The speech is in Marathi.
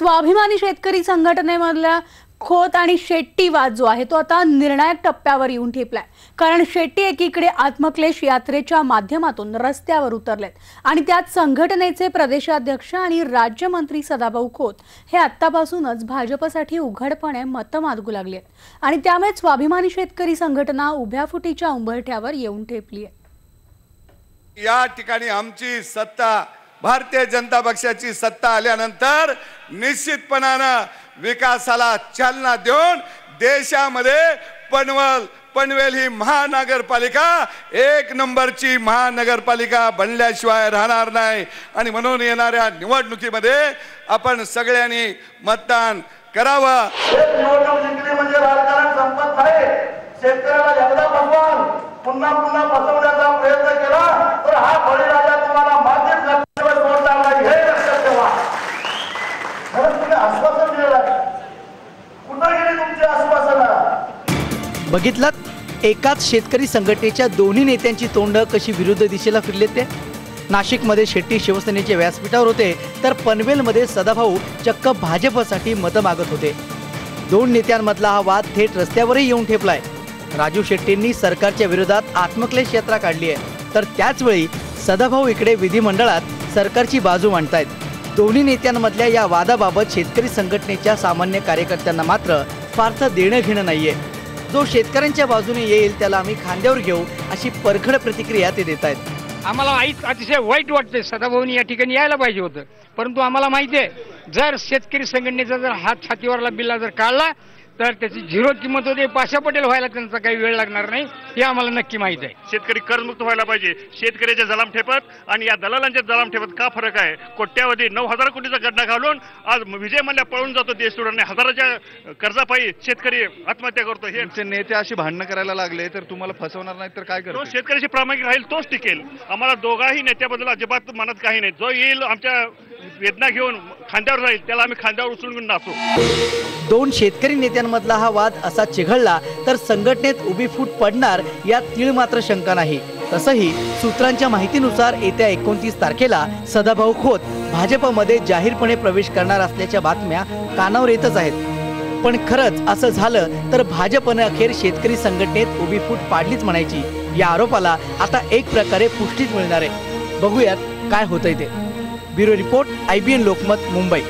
स्वाभिमानी शेतकरी संघटनेमधला खोत आणि शेट्टी वाद जो आहे तो आता निर्णायक टप्प्यावर येऊन ठेपलाय. कारण शेट्टी एकीकडे आत्मक्लेश यात्रेच्या माध्यमातून रस्त्यावर उतरलेत आणि त्यात संघटनेचे प्रदेशाध्यक्ष आणि राज्यमंत्री सदाभाऊ खोत हे आत्तापासूनच भाजपसाठी उघडपणे मतं मागू लागली आहेत आणि त्यामुळे स्वाभिमानी शेतकरी संघटना उभ्या फुटीच्या उंबरठ्यावर येऊन ठेपली आहे या ठिकाणी आमची सत्ता भारतीय जनता पक्षाची सत्ता आल्यानंतर निश्चितपणानं विकासाला चालना देऊन देशामध्ये पनवल पनवेल ही महानगरपालिका एक नंबरची महानगरपालिका बनल्याशिवाय राहणार नाही. आणि म्हणून येणाऱ्या निवडणुकीमध्ये आपण सगळ्यांनी मतदान करावं. निवडणूक जिंकली म्हणजे राजकारण संपत नाही शेतकऱ्याला पुन्हा पुन्हा बघितलात? एकाच शेतकरी संघटनेच्या दोन्ही नेत्यांची तोंड कशी विरुद्ध दिशेला फिरले ते? नाशिकमध्ये शेट्टी शिवसेनेच्या व्यासपीठावर होते तर पनवेलमध्ये सदाभाऊ चक्क भाजपसाठी मतं मागत होते. दोन नेत्यांमधला हा वाद थेट रस्त्यावरही येऊन ठेपलाय. राजू शेट्टींनी सरकारच्या विरोधात आत्मक्लेश यात्रा काढली आहे. तर त्याचवेळी सदाभाऊ इकडे विधिमंडळात सरकारची बाजू मांडतायत. दोन्ही नेत्यांमधल्या या वादाबाबत शेतकरी संघटनेच्या सामान्य कार्यकर्त्यांना मात्र फारसं देणं घेणं नाहीये. जो शेतकऱ्यांच्या बाजूने येईल त्याला आम्ही खांद्यावर घेऊ अशी परखड प्रतिक्रिया ते देत आहेत. आम्हाला आईच अतिशय वाईट वाटतंय सदाभाऊनी या ठिकाणी यायला पाहिजे होतं. परंतु आम्हाला माहिती आहे जर शेतकरी संघटनेचा जर हात छातीवरला बिल्ला जर काढला तर त्याची झिरो किंमत होते. पाशा पटेल व्हायला त्यांचा काही वेळ लागणार नाही. हे आम्हाला नक्की माहीत आहे. शेतकरी कर्जमुक्त व्हायला पाहिजे. शेतकऱ्याच्या जलाम ठेपत आणि या दलालांच्या जलाम ठेपत का फरक आहे? कोट्यावधी नऊ हजार कोटीचा गड्डा घालून आज विजय मल्ल्या पळून जातो देश सोडून हजाराच्या कर्जापायी शेतकरी आत्महत्या करतो. हे तुमचे नेते अशी भांडणं करायला लागले तर तुम्हाला फसवणार नाही तर काय जो करतो शेतकऱ्याशी प्रामाणिक राहील तोच टिकेल. आम्हाला दोघाही नेत्याबद्दल अजिबात मनात काही नाही. जो येईल आमच्या वेदना घेऊन खांद्यावर जाईल त्याला आम्ही खांद्यावर उचलून घेऊन नाचू. दोन शेतकरी नेत्यांमधला हा वाद असा चिघळला तर संघटनेत उभी फूट पडणार यात तीळ मात्र शंका नाही. तसंही सूत्रांच्या माहितीनुसार येत्या एकोणतीस तारखेला सदाभाऊ खोत भाजपमध्ये जाहीरपणे प्रवेश करणार असल्याच्या बातम्या कानावर येतच आहेत. पण खरंच असं झालं तर भाजपनं अखेर शेतकरी संघटनेत उभी फूट पाडलीच म्हणायची. या आरोपाला आता एक प्रकारे पुष्टीच मिळणार आहे. बघूयात काय होतंय ते. Bureau report IBN Lokmat Mumbai.